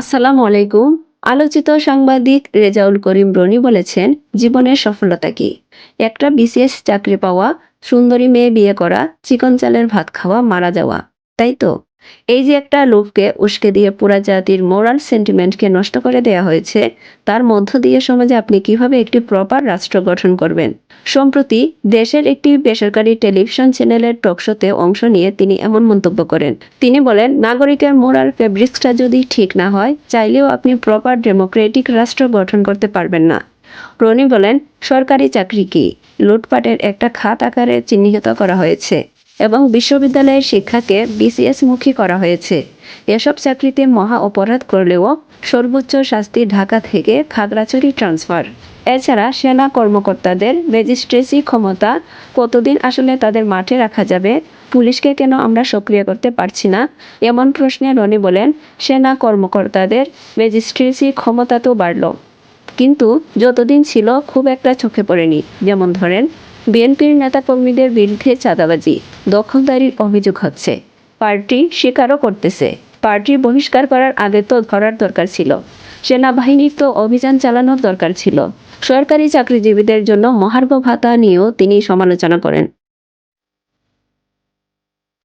আসসালামু আলাইকুম। আলোচিত সাংবাদিক রেজাউল করিম রনি বলেছেন, জীবনের সফলতা কি? একটা বিশেষ চাকরি পাওয়া, সুন্দরী মেয়ে বিয়ে করা, চিকন চালের ভাত খাওয়া, মারা যাওয়া, তাই তো? এই যে একটা লোককে উস্কে দিয়ে পুরা জাতির মোরাল সেন্টিমেন্টকে নষ্ট করে দেয়া হয়েছে, তার মধ্য দিয়ে সমাজে আপনি কীভাবে একটি প্রপার রাষ্ট্র গঠন করবেন? সম্প্রতি দেশের একটি বেসরকারি টেলিভিশন চ্যানেলের টকশোতে অংশ নিয়ে তিনি এমন মন্তব্য করেন। তিনি বলেন, নাগরিকের মোরাল ফেব্রিক্সটা যদি ঠিক না হয়, চাইলেও আপনি প্রপার ডেমোক্রেটিক রাষ্ট্র গঠন করতে পারবেন না। রনি বলেন, সরকারি চাকরি কি? লুটপাটের একটা খাত আকারে চিহ্নিত করা হয়েছে। এবং বিশ্ববিদ্যালয়ের শিক্ষাকে বিসিএস মুখী করা হয়েছে। এসব চাকরিতে মহা অপরাধ করলেও সর্বোচ্চ শাস্তি ঢাকা থেকে খাগড়াছড়ি ট্রান্সফার। এছাড়া সেনা কর্মকর্তাদের রেজিস্ট্রেসি ক্ষমতা কতদিন আসলে তাদের মাঠে রাখা যাবে, পুলিশকে কেন আমরা সক্রিয় করতে পারছি না, এমন প্রশ্নে রনি বলেন, সেনা কর্মকর্তাদের রেজিস্ট্রেসি ক্ষমতা তো বাড়ল। কিন্তু যতদিন ছিল খুব একটা চোখে পড়েনি। যেমন ধরেন বিএনপির নেতাকর্মীদের বিরুদ্ধে চাঁদাবাজি, দখলদারির অভিযোগ হচ্ছে। পার্টি স্বীকারও করতেছে। পার্টি বহিষ্কার করার আগে তো ধরার দরকার ছিল। সেনাবাহিনীর তো অভিযান চালানোর দরকার ছিল। সরকারি চাকরিজীবীদের জন্য মহার্ঘ ভাতা নিয়েও তিনি সমালোচনা করেন।